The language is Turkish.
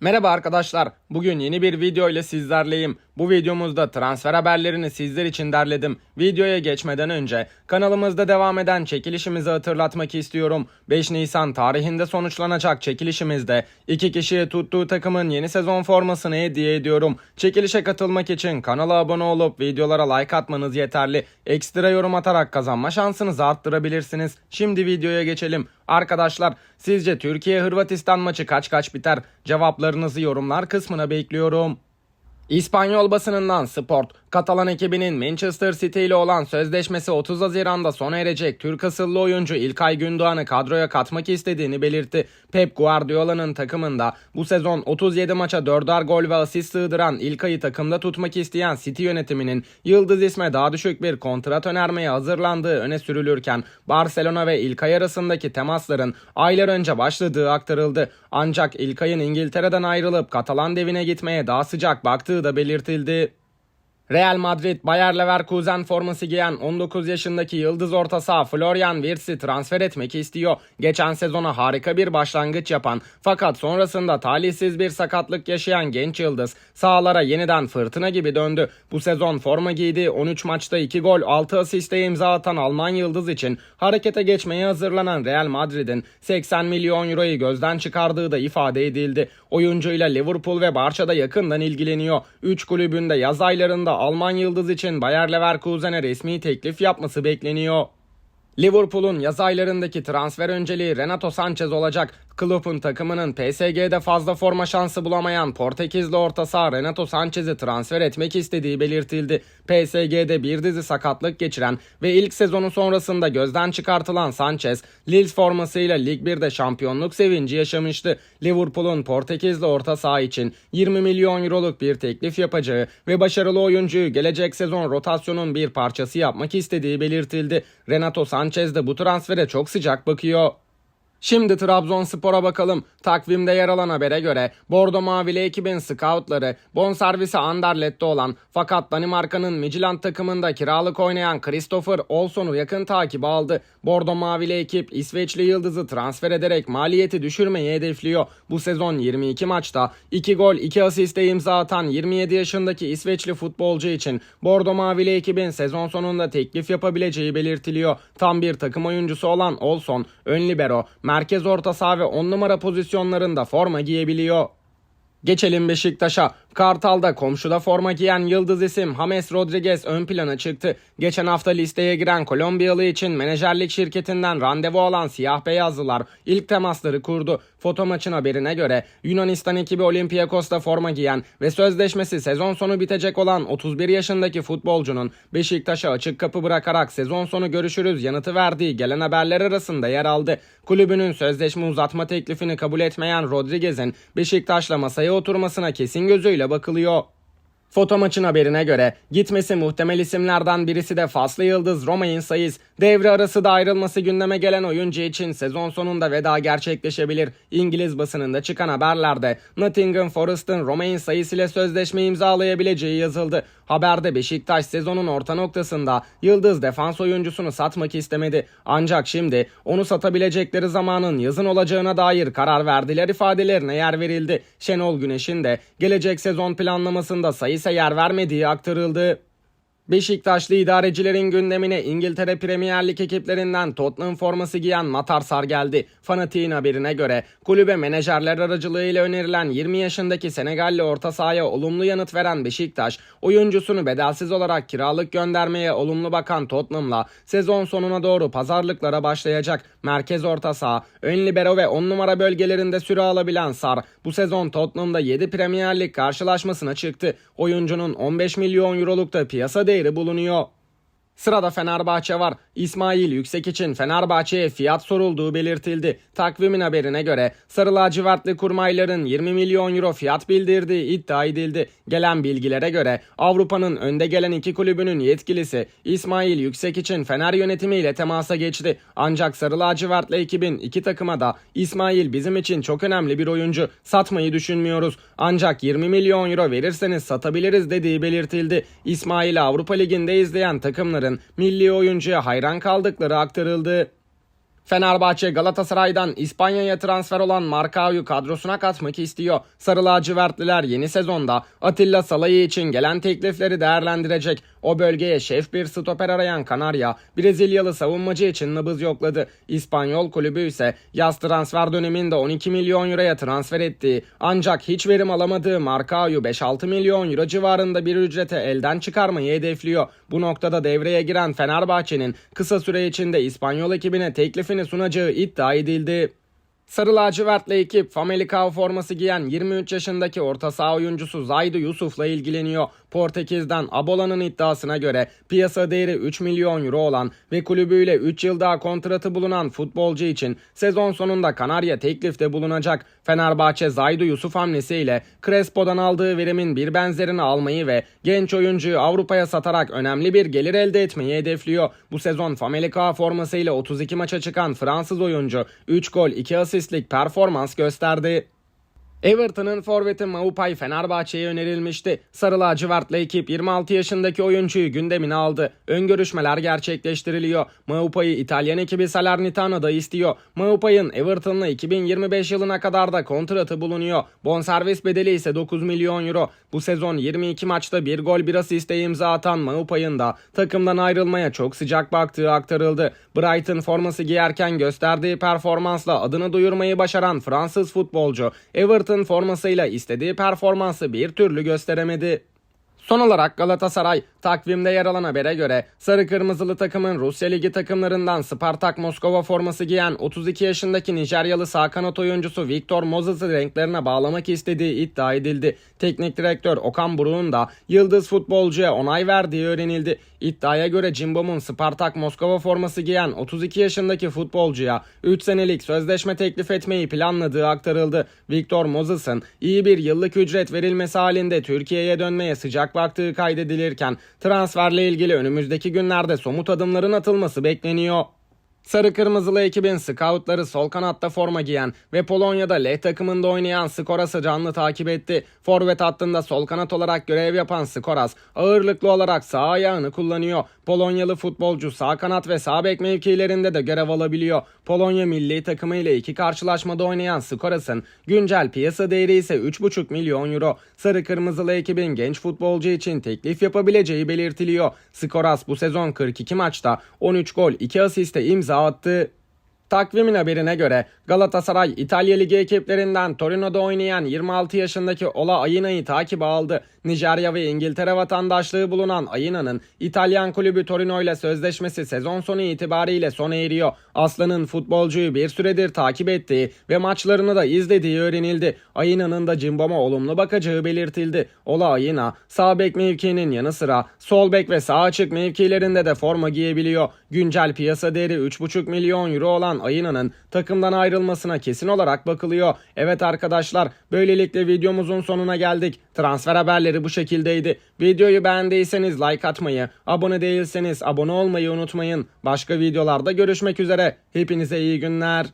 Merhaba arkadaşlar. Bugün yeni bir video ile sizlerleyim. Bu videomuzda transfer haberlerini sizler için derledim. Videoya geçmeden önce kanalımızda devam eden çekilişimizi hatırlatmak istiyorum. 5 Nisan tarihinde sonuçlanacak çekilişimizde iki kişiye tuttuğu takımın yeni sezon formasını hediye ediyorum. Çekilişe katılmak için kanala abone olup videolara like atmanız yeterli. Ekstra yorum atarak kazanma şansınızı arttırabilirsiniz. Şimdi videoya geçelim. Arkadaşlar sizce Türkiye-Hırvatistan maçı kaç kaç biter? Cevaplarınızı yorumlar kısmına bekliyorum. İspanyol basınından Sport, Katalan ekibinin Manchester City ile olan sözleşmesi 30 Haziran'da sona erecek Türk asıllı oyuncu İlkay Gündoğan'ı kadroya katmak istediğini belirtti. Pep Guardiola'nın takımında bu sezon 37 maça 4'er gol ve asist sığdıran İlkay'ı takımda tutmak isteyen City yönetiminin yıldız isme daha düşük bir kontrat önermeye hazırlandığı öne sürülürken Barcelona ve İlkay arasındaki temasların aylar önce başladığı aktarıldı. Ancak İlkay'ın İngiltere'den ayrılıp Katalan devine gitmeye daha sıcak baktığı da belirtildi. Real Madrid Bayer Leverkusen forması giyen 19 yaşındaki yıldız orta saha Florian Wirtz'i transfer etmek istiyor. Geçen sezona harika bir başlangıç yapan fakat sonrasında talihsiz bir sakatlık yaşayan genç yıldız sahalara yeniden fırtına gibi döndü. Bu sezon forma giydi 13 maçta 2 gol 6 asiste imza atan Alman yıldız için harekete geçmeye hazırlanan Real Madrid'in 80 milyon euroyu gözden çıkardığı da ifade edildi. Oyuncuyla Liverpool ve Barça'da yakından ilgileniyor. 3 kulübünde yaz aylarında Alman yıldız için Bayer Leverkusen'e resmi teklif yapması bekleniyor. Liverpool'un yaz aylarındaki transfer önceliği Renato Sanchez olacak. Klopp'un takımının PSG'de fazla forma şansı bulamayan Portekizli orta saha Renato Sanchez'i transfer etmek istediği belirtildi. PSG'de bir dizi sakatlık geçiren ve ilk sezonu sonrasında gözden çıkartılan Sanchez, Lille formasıyla Lig 1'de şampiyonluk sevinci yaşamıştı. Liverpool'un Portekizli orta saha için 20 milyon euroluk bir teklif yapacağı ve başarılı oyuncuyu gelecek sezon rotasyonun bir parçası yapmak istediği belirtildi. Renato Sanchez de bu transfere çok sıcak bakıyor. Şimdi Trabzonspor'a bakalım. Takvimde yer alan habere göre Bordo Mavili ekibin scoutları bonservisi Anderlet'te olan fakat Danimarka'nın Midtjylland takımında kiralık oynayan Christopher Olson'u yakın takip aldı. Bordo Mavili ekip İsveçli yıldızı transfer ederek maliyeti düşürmeyi hedefliyor. Bu sezon 22 maçta 2 gol 2 asiste imza atan 27 yaşındaki İsveçli futbolcu için Bordo Mavili ekibin sezon sonunda teklif yapabileceği belirtiliyor. Tam bir takım oyuncusu olan Olson, ön libero, merkez orta saha ve 10 numara pozisyonlarında forma giyebiliyor. Geçelim Beşiktaş'a. Kartal'da komşuda forma giyen yıldız isim James Rodriguez ön plana çıktı. Geçen hafta listeye giren Kolombiyalı için menajerlik şirketinden randevu alan siyah beyazlılar ilk temasları kurdu. Foto maçın haberine göre Yunanistan ekibi Olympiakos'ta forma giyen ve sözleşmesi sezon sonu bitecek olan 31 yaşındaki futbolcunun Beşiktaş'a açık kapı bırakarak sezon sonu görüşürüz yanıtı verdiği gelen haberler arasında yer aldı. Kulübünün sözleşme uzatma teklifini kabul etmeyen Rodriguez'in Beşiktaş'la masaya oturmasına kesin gözüyle bakılıyor. Foto maçın haberine göre gitmesi muhtemel isimlerden birisi de Faslı Yıldız Romain Sayız. Devre arası da ayrılması gündeme gelen oyuncu için sezon sonunda veda gerçekleşebilir. İngiliz basınında çıkan haberlerde Nottingham Forest'ın Romain Sayız ile sözleşme imzalayabileceği yazıldı. Haberde Beşiktaş sezonun orta noktasında Yıldız defans oyuncusunu satmak istemedi. Ancak şimdi onu satabilecekleri zamanın yazın olacağına dair karar verdiler ifadelerine yer verildi. Şenol Güneş'in de gelecek sezon planlamasında Sayıs'a yer vermediği aktarıldı. Beşiktaşlı idarecilerin gündemine İngiltere Premier Lig ekiplerinden Tottenham forması giyen Matar Sar geldi. Fanatiğin haberine göre kulübe menajerler aracılığıyla önerilen 20 yaşındaki Senegalli orta sahaya olumlu yanıt veren Beşiktaş, oyuncusunu bedelsiz olarak kiralık göndermeye olumlu bakan Tottenham'la sezon sonuna doğru pazarlıklara başlayacak. Merkez orta saha, ön libero ve 10 numara bölgelerinde süre alabilen Sar, bu sezon Tottenham'da 7 Premier Lig karşılaşmasına çıktı. Oyuncunun 15 milyon euroluk da piyasa değeri bulunuyor. Sırada Fenerbahçe var. İsmail Yüksek için Fenerbahçe'ye fiyat sorulduğu belirtildi. Takvimin haberine göre Sarı lacivertli kurmayların 20 milyon euro fiyat bildirdiği iddia edildi. Gelen bilgilere göre Avrupa'nın önde gelen iki kulübünün yetkilisi İsmail Yüksek için Fener yönetimiyle temasa geçti. Ancak Sarı lacivertli ekibin iki takıma da İsmail bizim için çok önemli bir oyuncu. Satmayı düşünmüyoruz. Ancak 20 milyon euro verirseniz satabiliriz dediği belirtildi. İsmail'i Avrupa Ligi'nde izleyen takımların milli oyuncuya hayran kaldıkları aktarıldı. Fenerbahçe Galatasaray'dan İspanya'ya transfer olan Marcao'yu kadrosuna katmak istiyor. Sarı lacivertliler yeni sezonda Atilla Salah'ı için gelen teklifleri değerlendirecek. O bölgeye şef bir stoper arayan Kanarya, Brezilyalı savunmacı için nabız yokladı. İspanyol kulübü ise yaz transfer döneminde 12 milyon euroya transfer ettiği ancak hiç verim alamadığı Marcao'yu 5-6 milyon euro civarında bir ücrete elden çıkarmayı hedefliyor. Bu noktada devreye giren Fenerbahçe'nin kısa süre içinde İspanyol ekibine teklifini sunacağı iddia edildi. Sarı lacivertli ekip Famalicão forması giyen 23 yaşındaki orta saha oyuncusu Zaydu Yusuf'la ilgileniyor. Portekiz'den Abola'nın iddiasına göre piyasa değeri 3 milyon euro olan ve kulübüyle 3 yıl daha kontratı bulunan futbolcu için sezon sonunda Kanarya teklifte bulunacak. Fenerbahçe Zaydu Yusuf hamlesiyle Crespo'dan aldığı verimin bir benzerini almayı ve genç oyuncuyu Avrupa'ya satarak önemli bir gelir elde etmeyi hedefliyor. Bu sezon Famalicão formasıyla 32 maça çıkan Fransız oyuncu 3 gol 2 asistlik performans gösterdi. Everton'ın forveti Maupay Fenerbahçe'ye önerilmişti. Sarı lacivertli ekip 26 yaşındaki oyuncuyu gündemine aldı. Ön görüşmeler gerçekleştiriliyor. Maupay'ı İtalyan ekibi Salernitano'da istiyor. Maupay'ın Everton'la 2025 yılına kadar da kontratı bulunuyor. Bonservis bedeli ise 9 milyon euro. Bu sezon 22 maçta bir gol bir asiste imza atan Maupay'ın da takımdan ayrılmaya çok sıcak baktığı aktarıldı. Brighton forması giyerken gösterdiği performansla adını duyurmayı başaran Fransız futbolcu Everton formasıyla istediği performansı bir türlü gösteremedi. Son olarak Galatasaray takvimde yer alan habere göre sarı kırmızılı takımın Rusya Ligi takımlarından Spartak Moskova forması giyen 32 yaşındaki Nijeryalı sağ kanat oyuncusu Victor Moses'ı renklerine bağlamak istediği iddia edildi. Teknik direktör Okan Buruk'un da yıldız futbolcuya onay verdiği öğrenildi. İddiaya göre Cimbom'un Spartak Moskova forması giyen 32 yaşındaki futbolcuya 3 senelik sözleşme teklif etmeyi planladığı aktarıldı. Victor Moses'ın iyi bir yıllık ücret verilmesi halinde Türkiye'ye dönmeye sıcak baktığı kaydedilirken transferle ilgili önümüzdeki günlerde somut adımların atılması bekleniyor. Sarı Kırmızılı ekibin scoutları sol kanatta forma giyen ve Polonya'da Leh takımında oynayan Skoras'ı canlı takip etti. Forvet hattında sol kanat olarak görev yapan Skoras ağırlıklı olarak sağ ayağını kullanıyor. Polonyalı futbolcu sağ kanat ve sağ bek mevkilerinde de görev alabiliyor. Polonya milli takımı ile iki karşılaşmada oynayan Skoras'ın güncel piyasa değeri ise 3,5 milyon euro. Sarı Kırmızılı ekibin genç futbolcu için teklif yapabileceği belirtiliyor. Skoras bu sezon 42 maçta 13 gol 2 asiste imza attı. Takvimin haberine göre Galatasaray İtalya Ligi ekiplerinden Torino'da oynayan 26 yaşındaki Ola Ayina'yı takip aldı. Nijerya ve İngiltere vatandaşlığı bulunan Ayina'nın İtalyan kulübü Torino ile sözleşmesi sezon sonu itibariyle sona eriyor. Aslan'ın futbolcuyu bir süredir takip ettiği ve maçlarını da izlediği öğrenildi. Ayina'nın da Cimbom'a olumlu bakacağı belirtildi. Ola Ayina sağ bek mevkinin yanı sıra sol bek ve sağ açık mevkilerinde de forma giyebiliyor. Güncel piyasa değeri 3,5 milyon euro olan Ayina'nın takımdan ayrılmasına kesin olarak bakılıyor. Evet arkadaşlar böylelikle videomuzun sonuna geldik. Transfer haberleri bu şekildeydi. Videoyu beğendiyseniz like atmayı, abone değilseniz abone olmayı unutmayın. Başka videolarda görüşmek üzere. Hepinize iyi günler.